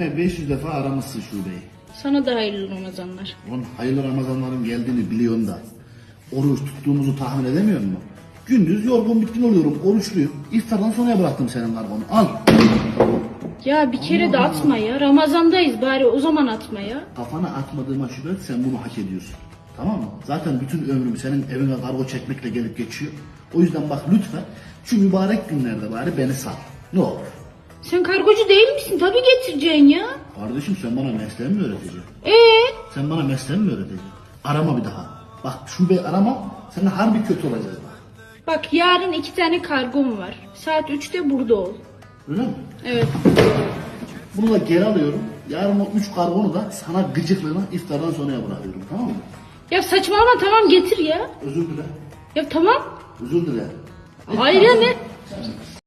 sene 500 defa aramışsın şubeyi. Sana da hayırlı Ramazanlar. Ulan hayırlı Ramazanların geldiğini biliyorsun da oruç tuttuğumuzu tahmin edemiyor musun? Gündüz yorgun bitkin oluyorum, oruçluyum. İftardan sonraya bıraktım senin kargonu. Al. Ya bir kere de atma ya. Ramazandayız bari o zaman atma ya. Kafana atmadığıma şüphe et, sen bunu hak ediyorsun. Tamam mı? Zaten bütün ömrüm senin evine kargo çekmekle gelip geçiyor. O yüzden bak lütfen şu mübarek günlerde bari beni sal. Ne olur. Sen kargocu değil misin? Tabii getireceksin ya. Kardeşim sen bana mesleğimi mi öğreteceksin? Ee, Sen bana mesleğimi mi öğreteceksin? Arama bir daha. Bak şube arama, sen harbi kötü olacağız bak. bak yarın iki tane kargom var. Saat 3'te burada ol. Öyle mi? Evet. Bunu da geri alıyorum. Yarın o üç karbonu da sana gıcıklığına iftardan sonraya bırakıyorum tamam mı? Ya saçmalama tamam getir ya. Özür dile. Ya tamam. Özür dile. Hayır ya ne?